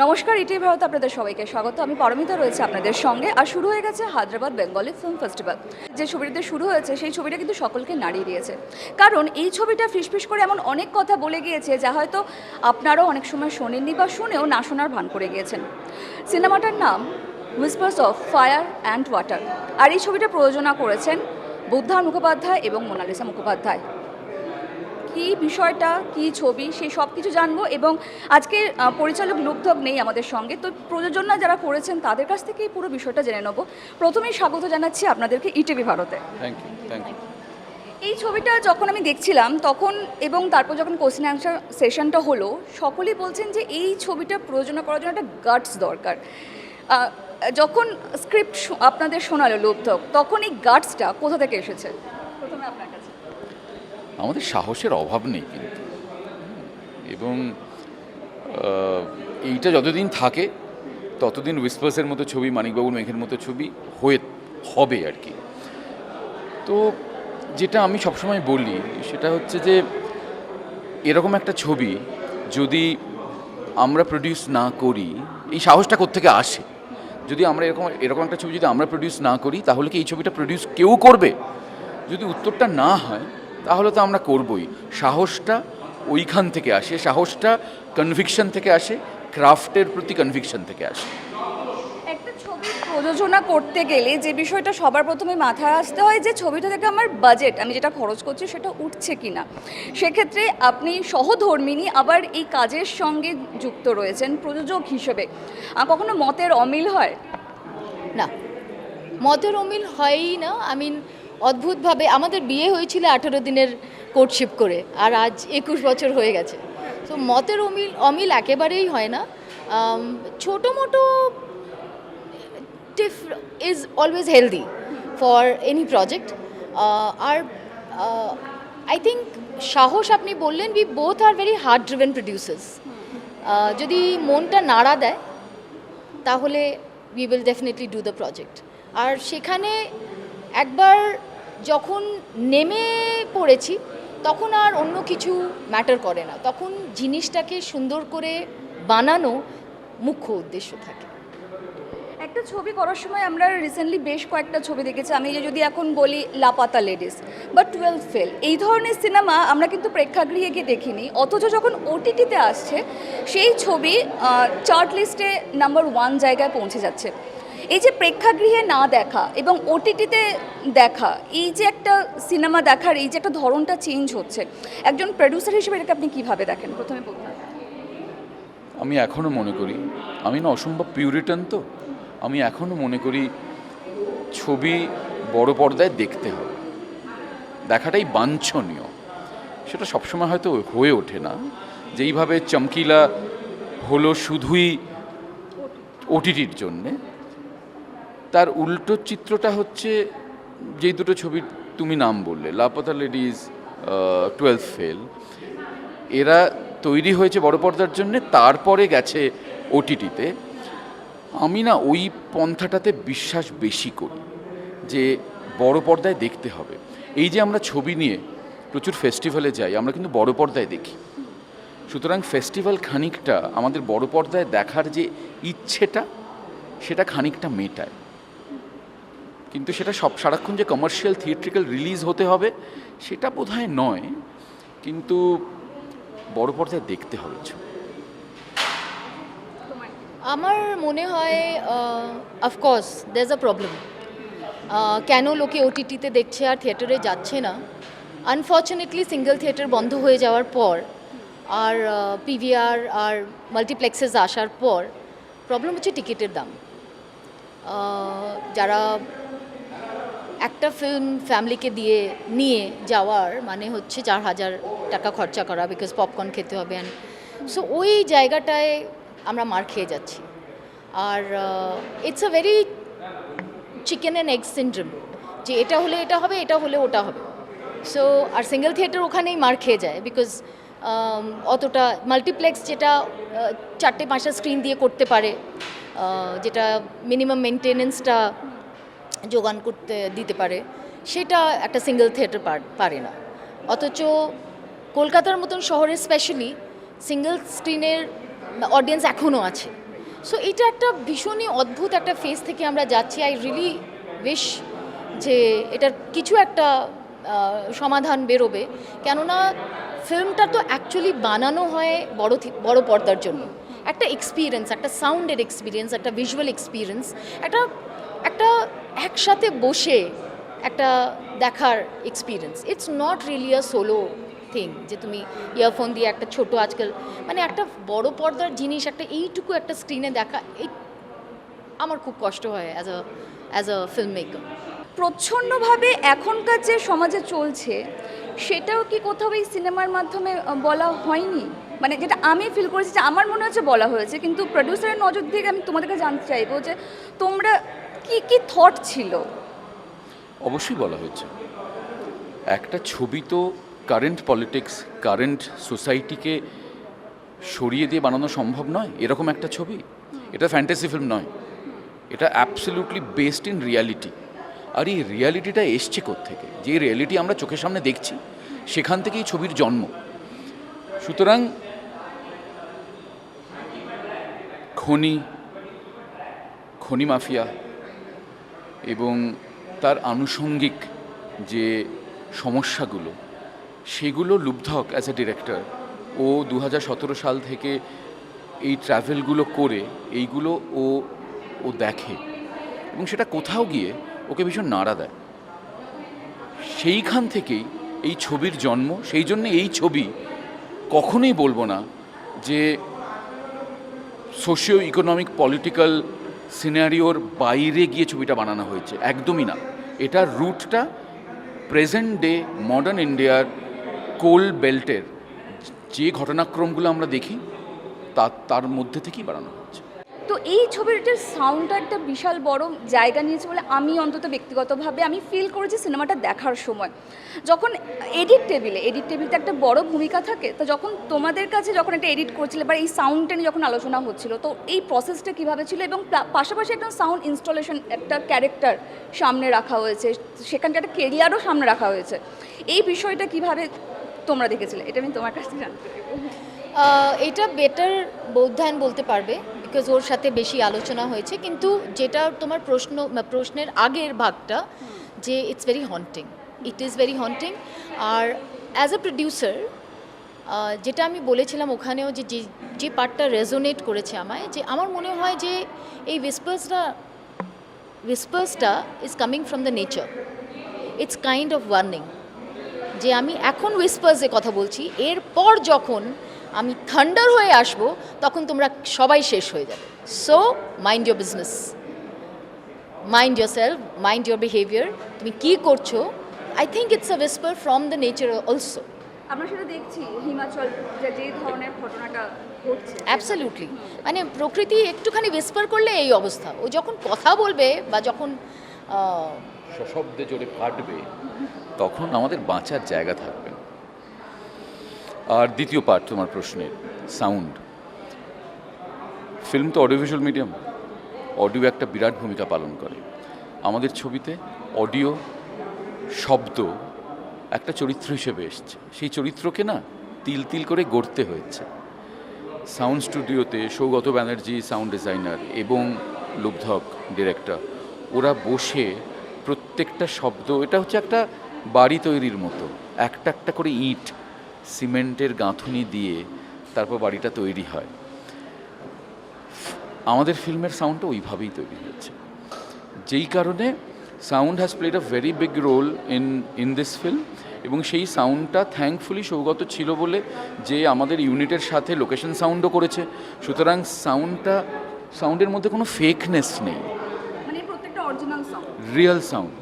নমস্কার ইটি ভারত আপনাদের সবাইকে স্বাগত। আমি পরমিতা রয়েছে আপনাদের সঙ্গে। আর শুরু হয়ে গেছে হায়দ্রাবাদ বেঙ্গলি ফিল্ম ফেস্টিভ্যাল। যে ছবিটিতে শুরু হয়েছে, সেই ছবিটা কিন্তু সকলকে নাড়িয়ে দিয়েছে। কারণ এই ছবিটা ফিসফিস করে এমন অনেক কথা বলে গিয়েছে, যা হয়তো আপনারাও অনেক সময় শোনেননি বা শুনেও না শোনার ভান করে গিয়েছেন। সিনেমাটার নাম whispers of fire and water আর এই ছবিটা প্রযোজনা করেছেন বুদ্ধার মুখোপাধ্যায় এবং মোনালিসা মুখোপাধ্যায়। কি বিষয়টা কি ছবি সেই সব কিছু জানব এবং আজকে পরিচালক লুব্ধক নেই আমাদের সঙ্গে। তো প্রযোজনা যারা করেছেন তাদের কাছ থেকেই পুরো বিষয়টা জেনে নেব। প্রথমেই স্বাগত জানাচ্ছি আপনাদেরকে ইটিভি ভারতে। থ্যাংক ইউ থ্যাংক ইউ এই ছবিটা যখন আমি দেখছিলাম তখন এবং তারপর যখন কোশ্চেন অ্যান্সার সেশনটা হলো সকলেই বলছেন যে এই ছবিটা প্রযোজনা করার জন্য একটা গাটস দরকার। যখন স্ক্রিপ্ট আপনাদের শোনালো লুব্ধক তখন এই গাটসটা কোথা থেকে এসেছে? প্রথমে আপনার আমাদের সাহসের অভাব নেই কিন্তু। এবং এইটা যতদিন থাকে, ততদিন উইসপার্সের মতো ছবি মানিকবাবুর মেঘের মতো ছবি হয়ে হবে আর কি। তো যেটা আমি সবসময় বলি, সেটা হচ্ছে যে, এরকম একটা ছবি যদি আমরা প্রডিউস না করি, এই সাহসটা কোত্থেকে আসে? যদি আমরা এরকম এরকম একটা ছবি যদি আমরা প্রডিউস না করি, তাহলে কি এই ছবিটা প্রডিউস কেউ করবে? যদি উত্তরটা না হয় তাহলে তো আমরা করবই। সাহসটা ওইখান থেকে আসে সাহসটা কনভিকশন থেকে আসে ক্রাফটের প্রতি কনভিকশন থেকে আসে। একটা ছবি প্রযোজনা করতে গেলে যে বিষয়টা সবার প্রথমে মাথায় আসতে হয় যে ছবিটা থেকে আমার বাজেট আমি যেটা খরচ করছি সেটা উঠছে কি না সেক্ষেত্রে আপনি সহধর্মিনী আবার এই কাজের সঙ্গে যুক্ত রয়েছেন প্রযোজক হিসেবে। আহ, কখনো মতের অমিল হয়? না। মতের অমিল হয়ই না। আই মিন অদ্ভুতভাবে আমাদের বিয়ে হয়েছিল আঠেরো দিনের কোর্টশিপ করে, আর আজ একুশ বছর হয়ে গেছে। তো মতের অমিল অমিল একেবারেই হয় না। ছোটো মোটো tiff is always healthy for any project R I think সাহস আপনি বললেন we both are very hard driven producers যদি মনটা নাড়া দেয়, তাহলে we will definitely do the project আর সেখানে একবার যখন নেমে পড়েছি, তখন আর অন্য কিছু ম্যাটার করে না। তখন জিনিসটাকে সুন্দর করে বানানো মুখ্য উদ্দেশ্য থাকে। একটা ছবি করার সময় আমরা রিসেন্টলি বেশ কয়েকটা ছবি দেখেছি। আমি যদি এখন বলি লাপাতা লেডিস বা টুয়েলভ ফেল এই ধরনের সিনেমা আমরা কিন্তু প্রেক্ষাগৃহে গিয়ে দেখিনি। অথচ যখন ওটিটিতে আসছে, সেই ছবি চার্ট লিস্টে নাম্বার ওয়ান জায়গায় পৌঁছে যাচ্ছে। এই যে প্রেক্ষাগৃহে না দেখা এবং ওটিটিতে দেখা এই যে একটা সিনেমা দেখার এই যে একটা ধরনটা চেঞ্জ হচ্ছে একজন প্রডিউসার হিসেবে এটাকে আপনি কীভাবে দেখেন? প্রথমে বলুন। আমি এখনও মনে করি আমি না অসম্ভব পিউরিটান তো আমি এখনও মনে করি ছবি বড় পর্দায় দেখতে হবে। দেখাটাই বাঞ্ছনীয়। সেটা সবসময় হয়তো হয়ে ওঠে না যেইভাবে চমকিলা হলো শুধুই ওটিটির জন্যে। তার উল্টো চিত্রটা হচ্ছে যেই দুটো ছবির তুমি নাম বললে লাপাতা লেডিজ টুয়েলভ ফেল এরা তৈরি হয়েছে বড় পর্দার জন্যে, তারপরে গেছে ওটিটিতে আমি না ওই পন্থাটাতে বিশ্বাস বেশি করি, যে বড় পর্দায় দেখতে হবে। এই যে আমরা ছবি নিয়ে প্রচুর ফেস্টিভ্যালে যাই, আমরা কিন্তু বড় পর্দায় দেখি। সুতরাং ফেস্টিভ্যাল খানিকটা আমাদের বড় পর্দায় দেখার যে ইচ্ছেটা, সেটা খানিকটা মেটায়। কিন্তু সেটা সব সারাক্ষণ যে কমার্শিয়াল থিয়েট্রিক্যাল রিলিজ হতে হবে, সেটা বোধহয় নয়, কিন্তু বড় পর্দায় দেখতে হবে আমার মনে হয় অফকোর্স দের আ প্রবলেম কেন লোকে ওটিটিতে দেখছে আর থিয়েটারে যাচ্ছে না? আনফর্চুনেটলি সিঙ্গেল থিয়েটার বন্ধ হয়ে যাওয়ার পর আর পিভিআর আর মাল্টিপ্লেক্সেস আসার পর প্রবলেম হচ্ছে টিকিটের দাম। যারা একটা ফিল্ম ফ্যামিলিকে দিয়ে নিয়ে যাওয়ার মানে হচ্ছে চার হাজার টাকা খরচা করা বিকজ পপকর্ন খেতে হবে অ্যান্ড সো ওই জায়গাটায় আমরা মার খেয়ে যাচ্ছি। আর it's a very chicken and egg syndrome যে এটা হলে এটা হবে, এটা হলে ওটা হবে। সো আর সিঙ্গেল থিয়েটার ওখানেই মার খেয়ে যায় বিকজ অতটা মাল্টিপ্লেক্স যেটা চারটে পাঁচটা স্ক্রিন দিয়ে করতে পারে যেটা মিনিমাম মেনটেনেন্সটা যোগান করতে, দিতে পারে, সেটা একটা সিঙ্গেল থিয়েটার পারে না। অথচ কলকাতার মতন শহরে স্পেশালি সিঙ্গেল স্ক্রিনের অডিয়েন্স এখনও আছে। সো এটা একটা ভীষণই অদ্ভুত একটা ফেজ থেকে আমরা যাচ্ছি। আই রিলি উইশ যে এটার কিছু একটা সমাধান বেরোবে। কেননা ফিল্মটা তো অ্যাকচুয়ালি বানানো হয় বড় বড় পর্দার জন্য। একটা এক্সপিরিয়েন্স একটা সাউন্ডের এক্সপিরিয়েন্স একটা ভিজুয়াল এক্সপিরিয়েন্স একটা একটা একসাথে বসে একটা দেখার experience it's not really a solo thing যে তুমি ইয়ারফোন দিয়ে একটা ছোট আজকাল মানে একটা বড় পর্দার জিনিস, একটা এইটুকু একটা স্ক্রিনে দেখা, এই আমার খুব কষ্ট হয় as a as a film maker প্রচ্ছন্নভাবে এখনকার যে সমাজে চলছে, সেটাও কি কোথাও এই সিনেমার মাধ্যমে বলা হয়নি? মানে যেটা আমি ফিল করেছি, যে আমার মনে হচ্ছে বলা হয়েছে, কিন্তু প্রডিউসারের নজর থেকে আমি তোমাদেরকে জানতে চাইব যে তোমরা কি কি থট ছিল? অবশ্যই বলা হয়েছে। একটা ছবি তো কারেন্ট পলিটিক্স কারেন্ট সোসাইটিকে সরিয়ে দিয়ে বানানো সম্ভব নয়, এরকম একটা ছবি। এটা ফ্যান্টাসি ফিল্ম নয়। এটা অ্যাবসলিউটলি বেসড ইন রিয়ালিটি আর এই রিয়ালিটিটা এসছে থেকে যে রিয়ালিটি আমরা চোখের সামনে দেখছি, সেখান থেকেই ছবির জন্ম। সুতরাং খনি খনি মাফিয়া এবং তার আনুষঙ্গিক যে সমস্যাগুলো, সেগুলো লুব্ধক অ্যাজ এ ডিরেক্টর ও দু হাজার সতেরো সাল থেকে এই ট্রাভেলগুলো করে, এইগুলো ও ও দেখে এবং সেটা কোথাও গিয়ে ওকে ভীষণ নাড়া দেয়। সেইখান থেকেই এই ছবির জন্ম, সেই জন্য এই ছবি কখনোই বলব না যে সোশিও ইকোনমিক পলিটিক্যাল সিনারিওর বাইরে গিয়ে ছবিটা বানানো হয়েছে, একদমই না। এটার রুটটা প্রেজেন্ট ডে মডার্ন ইন্ডিয়ার কোল বেল্টের যে ঘটনাক্রমগুলো আমরা দেখি, তা, তার মধ্যে থেকেই বানানো তো এই ছবিটার সাউন্ডটা একটা বিশাল বড় জায়গা নিয়েছে বলে আমি অন্তত ব্যক্তিগতভাবে আমি ফিল করেছি সিনেমাটা দেখার সময়। যখন এডিট টেবিলে এডিট টেবিলটা একটা বড় ভূমিকা থাকে, তো যখন তোমাদের কাছে যখন একটা এডিট করছিলে বা এই সাউন্ডটা নিয়ে যখন আলোচনা হচ্ছিল, তো এই প্রসেসটা কীভাবে ছিল এবং পাশাপাশি একটা সাউন্ড ইনস্টলেশন একটা ক্যারেক্টার সামনে রাখা হয়েছে সেখানকার একটা কেরিয়ারও সামনে রাখা হয়েছে। এই বিষয়টা কীভাবে তোমরা দেখেছিলে? এটা আমি তোমার কাছ থেকে জানতে এটা বেটার বৌদ্ধায়ন বলতে পারবে বিকজ ওর সাথে বেশি আলোচনা হয়েছে, কিন্তু যেটা তোমার প্রশ্ন প্রশ্নের আগের ভাগটা, যে it's very haunting it is very haunting R as a producer যেটা আমি বলেছিলাম ওখানেও যে, যে- যে পার্টটা রেজোনেট করেছে আমায়, যে আমার মনে হয় যে এই উইসপার্সটা উইসপার্সটা is coming from the nature it's kind of warning যে আমি এখন উইসপার্সে কথা বলছি, এরপর যখন আমি থান্ডার হয়ে আসব তখন তোমরা সবাই শেষ হয়ে যাবে। So mind your business mind yourself mind your behaviour তুমি কী করছ? I think it's a whisper from the nature also আমরা সেটা দেখছি হিমাচল যে যে ধরনের ঘটনাটা অ্যাবসলিউটলি মানে প্রকৃতি একটুখানি উইসপার করলে এই অবস্থা। ও যখন কথা বলবে বা যখন সশব্দে জোরে ফাটবে তখন আমাদের বাঁচার জায়গা থাকবে। আর দ্বিতীয় পার্ট তোমার প্রশ্নের সাউন্ড ফিল্ম তো অডিও অডিওভিজুয়াল মিডিয়াম অডিও একটা বিরাট ভূমিকা পালন করে। আমাদের ছবিতে অডিও শব্দ একটা চরিত্র হিসেবে এসছে। সেই চরিত্রকে না তিল তিল করে গড়তে হয়েছে। সাউন্ড স্টুডিওতে সৌগত ব্যানার্জি সাউন্ড ডিজাইনার এবং লুব্ধক ডিরেক্টর ওরা বসে প্রত্যেকটা শব্দ, এটা হচ্ছে একটা বাড়ি তৈরির মতো, একটা একটা করে ইট সিমেন্টের গাঁথুনি দিয়ে তারপর বাড়িটা তৈরি হয়। আমাদের ফিল্মের সাউন্ডটা ওইভাবেই তৈরি হয়েছে। যেই কারণে sound has played a very big role in in this film এবং সেই সাউন্ডটা থ্যাঙ্কফুলি সৌগত ছিল বলে যে আমাদের ইউনিটের সাথে লোকেশন সাউন্ডও করেছে। সুতরাং সাউন্ডটা, সাউন্ডের মধ্যে কোনো ফেকনেস নেই মানে প্রত্যেকটা original sound real sound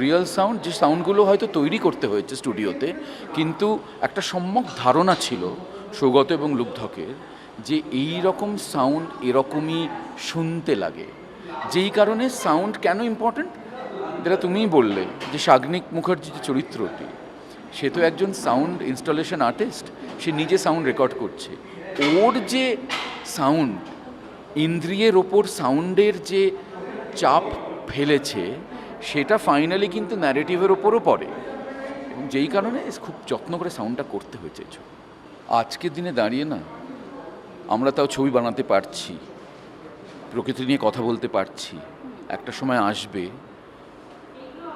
real sound যে সাউন্ডগুলো হয়তো তৈরি করতে হয়েছে স্টুডিওতে কিন্তু একটা সম্যক ধারণা ছিল সৌগত এবং লুব্ধকের যে এই রকম সাউন্ড এরকমই শুনতে লাগে। যেই কারণে সাউন্ড কেন ইম্পর্ট্যান্ট যেটা তুমিই বললে, যে শাগনিক মুখার্জি যে চরিত্রটি, সে তো একজন সাউন্ড ইনস্টলেশন আর্টিস্ট সে নিজে সাউন্ড রেকর্ড করছে। ওর যে সাউন্ড ইন্দ্রিয়ের ওপর সাউন্ডের যে চাপ ফেলেছে, সেটা ফাইনালি কিন্তু ন্যারেটিভের ওপরও পড়ে এবং যেই কারণে খুব যত্ন করে সাউন্ডটা করতে হয়েছে। আজকের দিনে দাঁড়িয়ে না, আমরা তাও ছবি বানাতে পারছি, প্রকৃতি নিয়ে কথা বলতে পারছি, একটা সময় আসবে,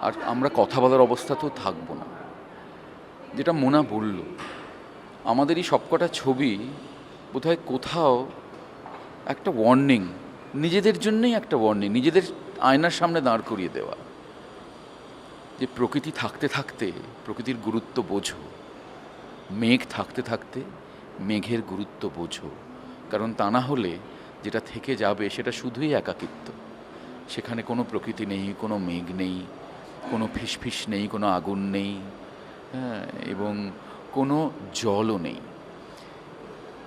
আর আমরা কথা বলার অবস্থাতেও থাকব না যেটা মোনা বলল, আমাদের এই সবকটা ছবি বোধহয় কোথাও একটা ওয়ার্নিং নিজেদের জন্যই একটা ওয়ার্নিং নিজেদের আয়নার সামনে দাঁড় করিয়ে দেওয়া। যে প্রকৃতি থাকতে থাকতে, প্রকৃতির গুরুত্ব বোঝো। মেঘ থাকতে থাকতে, মেঘের গুরুত্ব বোঝো। কারণ তা না হলে যেটা থেকে যাবে সেটা শুধুই একাকিত্ব। সেখানে কোনো প্রকৃতি নেই, কোনো মেঘ নেই, কোনো ফিসফিস নেই, কোনো আগুন নেই হ্যাঁ এবং কোনো জলও নেই।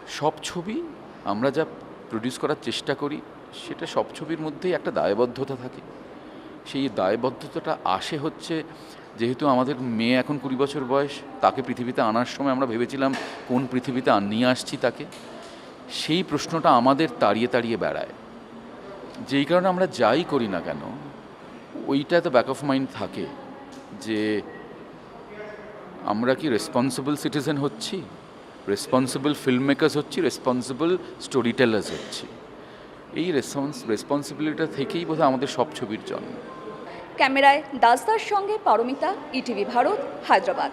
সব ছবি আমরা যা প্রডিউস করার চেষ্টা করি সেটা সব ছবির মধ্যেই একটা দায়বদ্ধতা থাকে। সেই দায়বদ্ধতাটা আসে হচ্ছে যেহেতু আমাদের মেয়ে এখন কুড়ি বছর বয়স, তাকে পৃথিবীতে আনার সময় আমরা ভেবেছিলাম কোন পৃথিবীতে নিয়ে আসছি তাকে। সেই প্রশ্নটা আমাদের তাড়িয়ে তাড়িয়ে বেড়ায়। যেই কারণে আমরা যাই করি না কেন, ওইটা তো ব্যাক অফ মাইন্ড থাকে যে আমরা কি রেসপন্সিবল সিটিজেন হচ্ছি? রেসপন্সিবল ফিল্ম মেকার্স হচ্ছি রেসপন্সিবল স্টোরি টেলার্স হচ্ছি। এই রেসপন্স রেসপন্সিবিলিটা থেকেই বোধহয় আমাদের সব ছবির জন্ম। ক্যামেরায় দাসদার সঙ্গে পারমিতা, ইটিভি ভারত, হায়দ্রাবাদ।